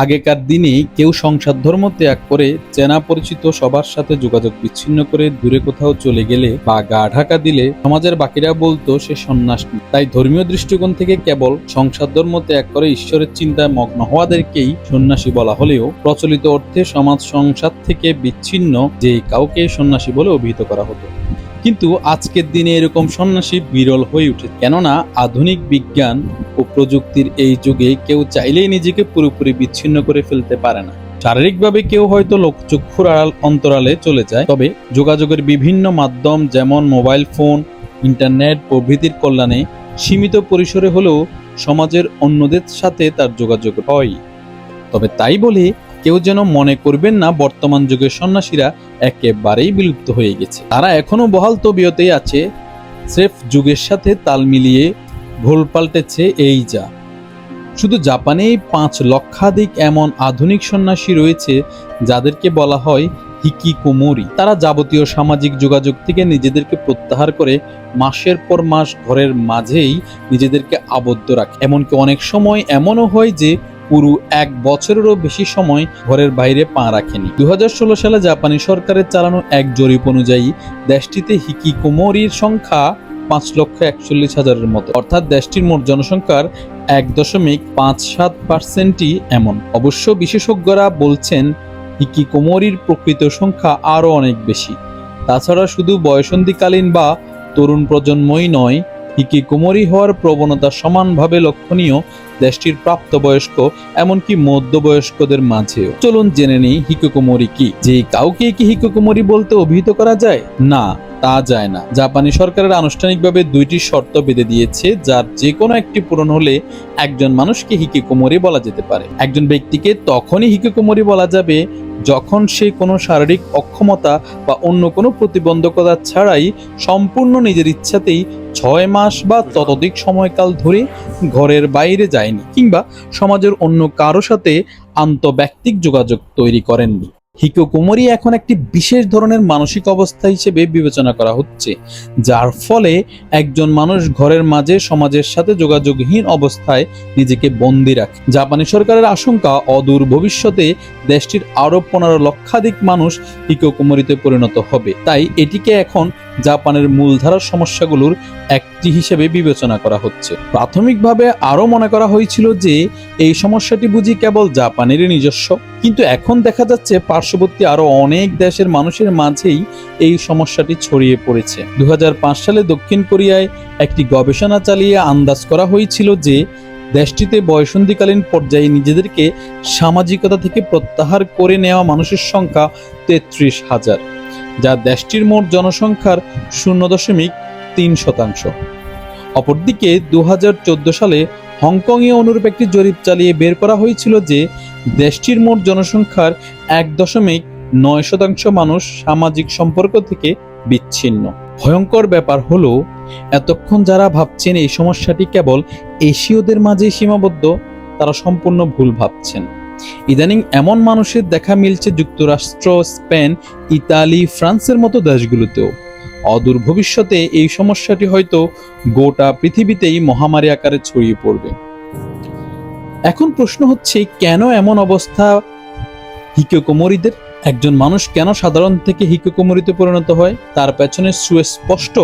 আগেকার দিনে কেউ সংসার ধর্ম ত্যাগ করে চেনা পরিচিত সবার সাথে যোগাযোগ বিচ্ছিন্ন করে দূরে কোথাও চলে গেলে বা গা ঢাকা দিলে সমাজের বাকিরা বলতো সে সন্ন্যাস তাই ধর্মীয় দৃষ্টিকোণ থেকে কেবল সংসার ধর্ম ত্যাগ করে ঈশ্বরের চিন্তায় মগ্ন হওয়াদেরকেই সন্ন্যাসী বলা হলেও প্রচলিত অর্থে সমাজ সংসার থেকে বিচ্ছিন্ন যে কাউকে সন্ন্যাসী বলে অভিহিত করা হতো। কিন্তু আজকের দিনে এরকম সন্ন্যাসী বিরল হয়ে উঠে। কেননা আধুনিক বিজ্ঞান ও প্রযুক্তির এই যুগে কেউ চাইলেই নিজেকে পুরোপুরি বিচ্ছিন্ন করে ফেলতে পারে না। শারীরিকভাবে কেউ হয়তো লোকচক্ষুর আড়াল অন্তরালে চলে যায়, তবে যোগাযোগের বিভিন্ন মাধ্যম যেমন মোবাইল ফোন, ইন্টারনেট প্রভৃতির কল্যাণে সীমিত পরিসরে হলেও সমাজের অন্যদের সাথে তার যোগাযোগ হয়। তবে তাই বলে কেউ যেন মনে করবেন না বর্তমান যুগের সন্ন্যাসীরা একেবারেই বিলুপ্ত হয়ে গেছে। তারা এখনও বহাল তবিয়তেই আছে, স্রেফ যুগের সাথে তাল মিলিয়ে ভুল পাল্টেছে এই যা। শুধু জাপানেই পাঁচ লক্ষাধিক এমন আধুনিক সন্ন্যাসী রয়েছে যাদেরকে বলা হয় হিকিকুমোরি। তারা যাবতীয় সামাজিক যোগাযোগ থেকে নিজেদেরকে প্রত্যাহার করে মাসের পর মাস ঘরের মাঝেই নিজেদেরকে আবদ্ধ রাখে। এমনকি অনেক সময় এমনও হয় যে পুরো এক বছরেরও বেশি সময় ঘরের বাইরে পা রাখেনি। দু হাজার ষোলো সালে জাপানি সরকারের চালানো এক জরিপ অনুযায়ী দেশটিতে হিকি হিকিকুমোরির সংখ্যা পাঁচ লক্ষ একচল্লিশ হাজারের মতো। অর্থাৎ দেশটির মোট জনসংখ্যার এক দশমিক পাঁচ সাত পার্সেন্টই এমন। অবশ্য বিশেষজ্ঞরা বলছেন হিকি হিকিকুমোরির প্রকৃত সংখ্যা আরও অনেক বেশি। তাছাড়া শুধু বয়সন্ধিকালীন বা তরুণ প্রজন্মই নয় হিকিকুমোরি হওয়ার প্রবণতা সমানভাবে লক্ষণীয় দেশটির প্রাপ্তবয়স্ক এমনকি মধ্যবয়স্কদের মাঝেও। চলুন জেনে নিই হিকুকুমরি কি। যে কাউকে কি হিকুকুমরি বলতে অভিহিত করা যায়? না। তা যায় না। জাপানি সরকারের আনুষ্ঠানিকভাবে দুইটি শর্ত বেঁধে দিয়েছে, যার যে কোনো একটি পূরণ হলে একজন মানুষকে হিকিকুমোরি বলা যেতে পারে। একজন ব্যক্তিকে তখনই হিকিকুমোরি বলা যাবে যখন সে কোনো শারীরিক অক্ষমতা বা অন্য কোনো প্রতিবন্ধকতা ছাড়াই সম্পূর্ণ নিজের ইচ্ছাতেই ছয় মাস বা ততোধিক সময়কাল ধরে ঘরের বাইরে যায়নি কিংবা সমাজের অন্য কারও সাথে আন্তব্যক্তিক যোগাযোগ তৈরি করেননি। হিকোকুমরি এখন একটি বিশেষ ধরনের মানসিক অবস্থা হিসেবে বিবেচনা করা হচ্ছে, যার ফলে একজন মানুষ ঘরের মাঝে সমাজের সাথে যোগাযোগহীন অবস্থায় নিজেকে বন্দী রাখে। জাপানি সরকারের আশঙ্কা, অদূর ভবিষ্যতে দেশটির আরও পনেরো লক্ষাধিক মানুষ হিকোকুমরিতে পরিণত হবে। তাই এটিকে এখন জাপানের মূলধারার সমস্যাগুলোর একটি হিসেবে বিবেচনা করা হচ্ছে। প্রাথমিকভাবে আরও মনে করা হয়েছিল যে, এই সমস্যাটি বুঝি কেবল জাপানেরই নিজস্ব। কিন্তু এখন দেখা যাচ্ছে পার্শ্ববর্তী আরও অনেক দেশের মানুষের মাঝেই এই সমস্যাটি ছড়িয়ে পড়েছে। দু হাজার পাঁচ সালে দক্ষিণ কোরিয়ায় একটি গবেষণা চালিয়ে আন্দাজ করা হয়েছিল যে, দেশটিতে বয়সন্ধিকালীন পর্যায়ে নিজেদেরকে সামাজিকতা থেকে প্রত্যাহার করে নেওয়া মানুষের সংখ্যা তেত্রিশ হাজার। যা দেশটির মোট জনসংখ্যার শূন্য দশমিক তিন শতাংশ। অপরদিকে দুহাজার চোদ্দ সালে হংকংয়ে অনুরূপ একটি জরিপ চালিয়ে বের করা হয়েছিল যে দেশটির মোট জনসংখ্যার এক দশমিক নয় শতাংশ মানুষ সামাজিক সম্পর্ক থেকে বিচ্ছিন্ন। ভয়ঙ্কর ব্যাপার হলো, এতক্ষণ যারা ভাবছেন এই সমস্যাটি কেবল এশীয়দের মাঝে সীমাবদ্ধ, তারা সম্পূর্ণ ভুল ভাবছেন। ইদানিং এমন মানুষের দেখা মিলছে যুক্তরাষ্ট্র, স্পেন, ইতালি, ফ্রান্সের মতো দেশগুলোতেও। অদূর ভবিষ্যতে এই সমস্যাটি হয়তো গোটা পৃথিবীতেই মহামারী আকারে ছড়িয়ে পড়বে। এখন প্রশ্ন হচ্ছে, কেন এমন অবস্থা হিকোকোমরিদের? একজন মানুষ কেন সাধারণ থেকে হিকোকোমরিতে পরিণত হয়? তার পেছনে সুস্পষ্ট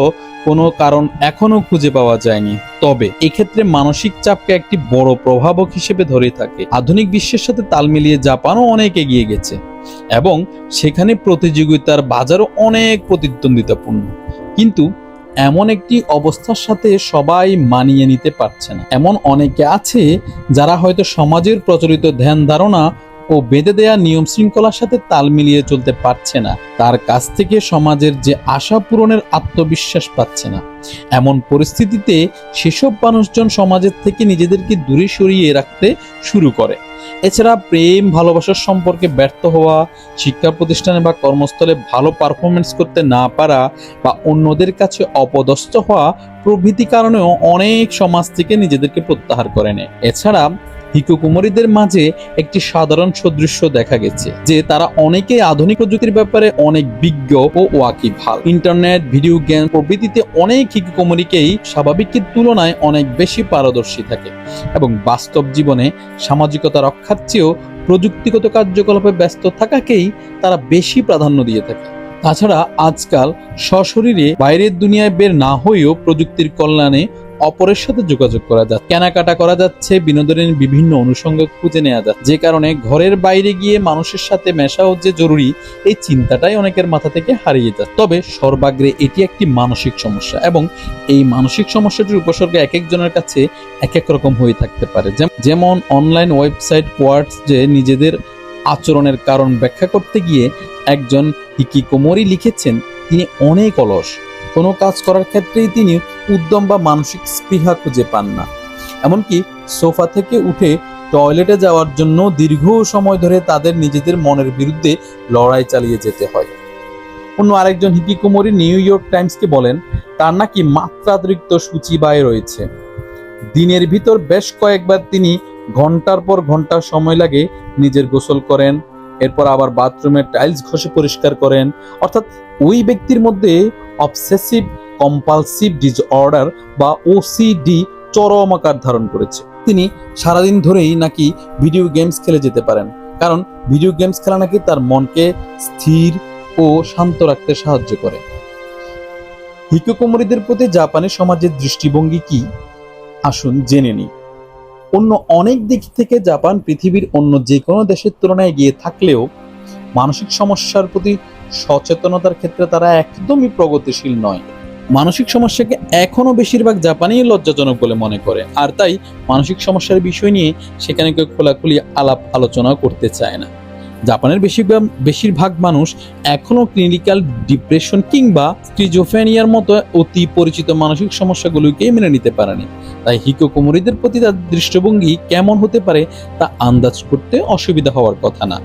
কোনো কারণ এখনও খুঁজে পাওয়া যায়নি। তবে এক্ষেত্রে মানসিক চাপকে একটি বড় প্রভাবক হিসেবে ধরে থাকে। আধুনিক বিশ্বের সাথে তাল মিলিয়ে জাপানও অনেক এগিয়ে গেছে এবং সেখানে প্রতিযোগিতার বাজারও অনেক প্রতিদ্বন্দ্বিতাপূর্ণ। কিন্তু এমন একটি অবস্থার সাথে সবাই মানিয়ে নিতে পারছে না। এমন অনেকে আছে যারা হয়তো সমাজের প্রচলিত ধ্যান ধারণা ও বেঁধে দেয়া নিয়ম শৃঙ্খলার সাথে তাল মিলিয়ে চলতে পারছে না। তার কাছ থেকে সমাজের যে আশা পূরণের আত্মবিশ্বাস পাচ্ছে না। এমন পরিস্থিতিতে সেসব মানুষজন সমাজের থেকে নিজেদেরকে দূরে সরিয়ে রাখতে শুরু করে। এছাড়া প্রেম ভালোবাসার সম্পর্কে ব্যর্থ হওয়া, শিক্ষা প্রতিষ্ঠানে বা কর্মস্থলে ভালো পারফরমেন্স করতে না পারা বা অন্যদের কাছে অপদস্থ হওয়া প্রভৃতি কারণেও অনেক সমাজ থেকে নিজেদেরকে প্রত্যাহার করে নেয়। এছাড়া হিকুকুমরিদের মাঝে একটি সাধারণ সদৃশ্য দেখা গেছে, যে তারা অনেকেই আধুনিক প্রযুক্তির ব্যাপারে অনেক বিজ্ঞ ও ওয়াকিবহাল। ইন্টারনেট, ভিডিও গেম প্রভৃতিতে অনেক হিকুকুমরিকেই স্বাভাবিকের তুলনায় অনেক বেশি পারদর্শী থাকে এবং বাস্তব জীবনে সামাজিকতা রক্ষার চেয়েও প্রযুক্তিগত কার্যকলাপে ব্যস্ত থাকাকেই তারা বেশি প্রাধান্য দিয়ে থাকে। তাছাড়া আজকাল সশরীরে বাইরের দুনিয়ায় বের না হয়েও প্রযুক্তির কল্যাণে অপরের সাথে যোগাযোগ করা যাচ্ছে। কেনাকাটা করা যাচ্ছে, বিনোদনের বিভিন্ন অনুষঙ্গ খুঁজে নেওয়া যাচ্ছে। যে কারণে ঘরের বাইরে গিয়ে মানুষের সাথে মেশাও যে জরুরি, এই চিন্তাটাই অনেকের মাথা থেকে হারিয়ে যায় তবে সর্বাগ্রে এটি একটি মানসিক সমস্যা এবং এই মানসিক সমস্যাটির উপসর্গ এক একজনের কাছে এক এক রকম হয়ে থাকতে পারে। যেমন অনলাইন ওয়েবসাইট কোয়ার্টস যে নিজেদের আচরণের কারণ ব্যাখ্যা করতে গিয়ে একজন হিকিকোমরি লিখেছেন, তিনি অনেক অলস। কোনো কাজ করার ক্ষেত্রেই তিনি উদ্যম বা মানসিক স্পৃহা খুঁজে পান না। এমনকি সোফা থেকে উঠে টয়লেটে যাওয়ার জন্য দীর্ঘ সময় ধরে তাদের নিজেদের মনের বিরুদ্ধে লড়াই চালিয়ে যেতে হয়। অন্য আরেকজন হিকিকুমরি নিউ ইয়র্ক টাইমসকে বলেন, তার নাকি মাত্রাতিরিক্ত সূচিবায় রয়েছে। দিনের ভিতর বেশ কয়েকবার তিনি ঘণ্টার পর ঘণ্টা সময় লাগে নিজের গোসল করেন, এরপর আবার বাথরুমের টাইলস ঘষে পরিষ্কার করেন। অর্থাৎ ওই ব্যক্তির মধ্যে অবসেসিভ কম্পালসিভ ডিসঅর্ডার বা ওসিডি চরম আকার ধারণ করেছে। তিনি সারাদিন ধরেই নাকি ভিডিও গেমস খেলে যেতে পারেন। কারণ ভিডিও গেমস খেলা নাকি তার মনকে স্থির ও শান্ত রাখতে সাহায্য করে। হিকোকুমরিদের প্রতি জাপানি সমাজের দৃষ্টিভঙ্গি কি? আসুন জেনে নিই। অন্য অনেক দিক থেকে জাপান পৃথিবীর অন্য যে কোনো দেশের তুলনায় এগিয়ে থাকলেও মানসিক সমস্যার প্রতি সচেতনতার ক্ষেত্রে তারা একদমই প্রগতিশীল নয়। মানসিক সমস্যাকে এখনও বেশিরভাগ জাপানেই লজ্জাজনক বলে মনে করে। আর তাই মানসিক সমস্যার বিষয় নিয়ে সেখানে কেউ খোলাখুলি আলাপ আলোচনা করতে চায় না। জাপানের বেশিরভাগ বেশিরভাগ মানুষ এখনও ক্লিনিক্যাল ডিপ্রেশন কিংবা স্কিজোফেনিয়ার মতো অতি পরিচিত মানসিক সমস্যাগুলোকেই মেনে নিতে পারেনি। তাই হিকো হিকোকুমরিদের প্রতি তার দৃষ্টিভঙ্গি কেমন হতে পারে তা আন্দাজ করতে অসুবিধা হওয়ার কথা না।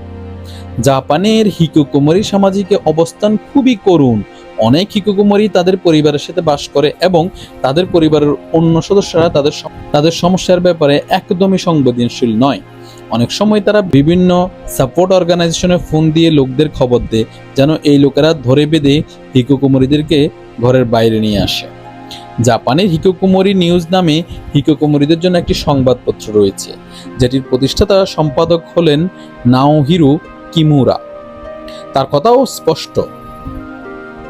জাপানের হিকো হিকোকুমরি সামাজিক অবস্থান খুবই করুণ। অনেক হিকোকুমরি তাদের পরিবারের সাথে বাস করে এবং তাদের পরিবারের অন্য সদস্যরা তাদের তাদের সমস্যার ব্যাপারে একদমই সংবেদনশীল নয়। অনেক সময় তারা বিভিন্ন সাপোর্ট অর্গানাইজেশনে ফোন দিয়ে লোকদের খবর দেয়, যেন এই লোকেরা ধরে বেঁধে হিকোকুমরিদেরকে ঘরের বাইরে নিয়ে আসে। জাপানের হিকোকুমরি নিউজ নামে হিকোকুমরিদের জন্য একটি সংবাদপত্র রয়েছে, যেটির প্রতিষ্ঠাতা সম্পাদক হলেন নাওহিরো কিমুরা। তার কথাও স্পষ্ট।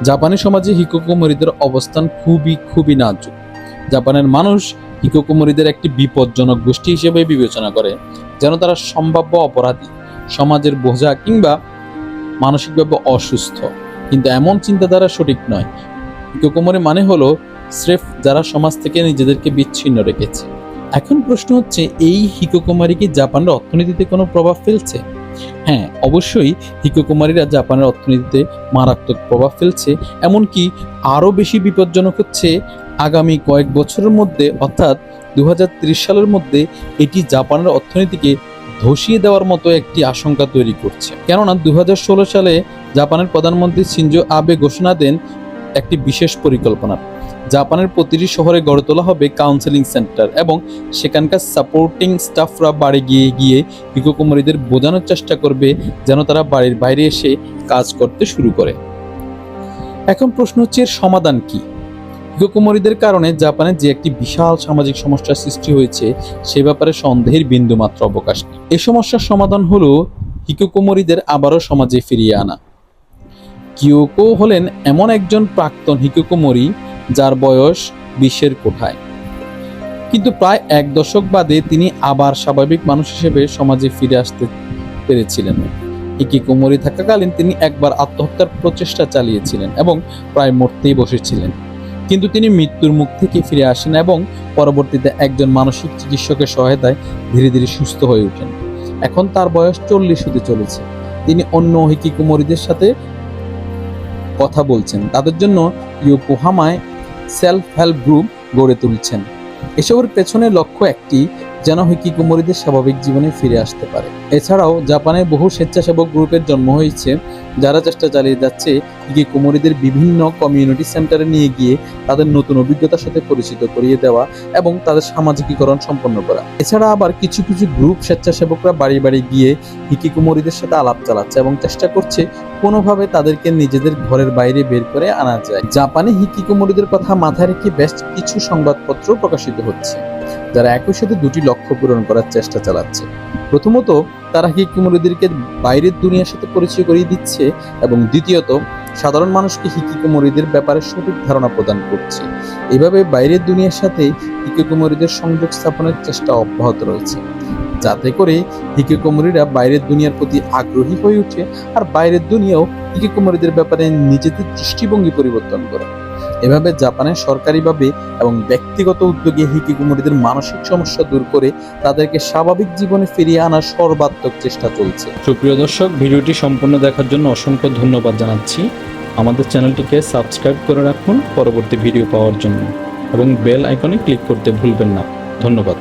জাপানি সমাজে হিকোকুমরিদের অবস্থান খুবই খুবই নাজুক। জাপানের মানুষ হিকোকুমরিদের একটি বিপজ্জনক গোষ্ঠী হিসেবে বিবেচনা করে, যেন তারা সম্ভাব্য অপরাধী, সমাজের বোঝা কিংবা মানসিকভাবে অসুস্থ। কিন্তু এমন চিন্তাধারা সঠিক নয়। হিকোকুমরি মানে হলো স্রেফ যারা সমাজ থেকে নিজেদেরকে বিচ্ছিন্ন রেখেছে। এখন প্রশ্ন হচ্ছে, এই হিকোকুমারি কি জাপানের অর্থনীতিতে কোনো প্রভাব ফেলছে? হ্যাঁ অবশ্যই হিকোকুমারীরা জাপানের অর্থনীতিতে মারাত্মক প্রভাব ফেলছে, এমনকি আরও বেশি বিপজ্জনক হচ্ছে আগামী কয়েক বছরের মধ্যে, অর্থাৎ দু হাজার ত্রিশ সালের মধ্যে এটি জাপানের অর্থনীতিকে ধসিয়ে দেওয়ার মতো একটি আশঙ্কা তৈরি করছে। কেননা দু হাজার ষোলো সালে জাপানের প্রধানমন্ত্রী সিনজো আবে ঘোষণা দেন একটি বিশেষ পরিকল্পনা। জাপানের প্রতিটি শহরে গড়ে তোলা হবে কাউন্সেলিং সেন্টার এবং সেখানকার সাপোর্টিং স্টাফরা বাড়ি গিয়ে গিয়ে হিকোকুমারীদের বোঝানোর চেষ্টা করবে যেন তারা বাড়ির বাইরে এসে কাজ করতে শুরু করে। এখন প্রশ্ন হচ্ছে এর সমাধান কি? হিকোকুমারীদের কারণে জাপানে যে একটি বিশাল সামাজিক সমস্যার সৃষ্টি হয়েছে, সে ব্যাপারে সন্দেহের বিন্দুমাত্র অবকাশ নেই। এই সমস্যার সমাধান হলো হিকোকুমারীদের আবারও সমাজে ফিরিয়ে আনা। কিয়োকো হলেন এমন একজন প্রাক্তন হিকোকুমরি যার বয়স বিশের কোঠায়। কিন্তু প্রায় এক দশক বাদে তিনি আবার স্বাভাবিক মানুষ হিসেবে সমাজে ফিরে আসতে পেরেছিলেন। হিকিকুমরি থাকাকালীন তিনি একবার আত্মহত্যার প্রচেষ্টা চালিয়েছিলেন এবং প্রায় মরতেই বসেছিলেন। কিন্তু তিনি মৃত্যুর মুখ থেকে ফিরে আসেন এবং পরবর্তীতে একজন মানসিক চিকিৎসকের সহায়তায় ধীরে ধীরে সুস্থ হয়ে ওঠেন। এখন তার বয়স চল্লিশ হতে চলেছে। তিনি অন্য হিকি হিকিকুমরিদের সাথে কথা বলছেন। তাদের জন্য ইয়োকোহামায় সেলফ হেল্প গ্রুপ গড়ে তুলছেন। এসবের পেছনে লক্ষ্য একটি যেন হিকিকুমরিদের স্বাভাবিক জীবনে ফিরে আসতে পারে। এছাড়াও জাপানে বহু স্বেচ্ছাসেবক গ্রুপের জন্ম হয়েছে, যারা চেষ্টা চালিয়ে যাচ্ছে হিকিকুমরিদের বিভিন্ন কমিউনিটি সেন্টারে নিয়ে গিয়ে তাদের নতুন অভিজ্ঞতার সাথে পরিচিত করিয়ে দেওয়া এবং তাদের সামাজিকীকরণ সম্পন্ন করা। এছাড়া আবার কিছু কিছু গ্রুপ স্বেচ্ছাসেবকরা বাড়ি বাড়ি গিয়ে হিকিকুমরিদের সাথে আলাপ চালাচ্ছে এবং চেষ্টা করছে কোনোভাবে তাদেরকে নিজেদের ঘরের বাইরে বের করে আনা যায়। জাপানে হিকিকুমরিদের কথা মাথায় রেখে বেশ কিছু সংবাদপত্র প্রকাশিত হচ্ছে। যারা একই সাথে দুটি লক্ষ্য পূরণ করার চেষ্টা চালাচ্ছে। প্রথমত, তারা হিকিকুমরিদেরকে বাইরের দুনিয়ার সাথে পরিচয় করিয়ে দিচ্ছে এবং দ্বিতীয়ত, সাধারণ মানুষকে হিকিকুমরিদের ব্যাপারে সঠিক ধারণা প্রদান করছে। এভাবে বাইরের দুনিয়ার সাথে হিকিকুমরিদের সংযোগ স্থাপনের চেষ্টা অব্যাহত রয়েছে। যাতে করে হিকিকুমরিরা বাইরের দুনিয়ার প্রতি আগ্রহী হয়ে ওঠে আর বাইরের দুনিয়াও হিকিকুমরিদের ব্যাপারে নিজেদের দৃষ্টিভঙ্গি পরিবর্তন করে। এভাবে জাপানের সরকারিভাবে এবং ব্যক্তিগত উদ্যোগে হিকিকুমরিদের মানসিক সমস্যা দূর করে তাদেরকে স্বাভাবিক জীবনে ফিরিয়ে আনার সর্বাত্মক চেষ্টা চলছে। সুপ্রিয় দর্শক, ভিডিওটি সম্পূর্ণ দেখার জন্য অসংখ্য ধন্যবাদ জানাচ্ছি। আমাদের চ্যানেলটিকে সাবস্ক্রাইব করে রাখুন পরবর্তী ভিডিও পাওয়ার জন্য এবং বেল আইকনে ক্লিক করতে ভুলবেন না। ধন্যবাদ।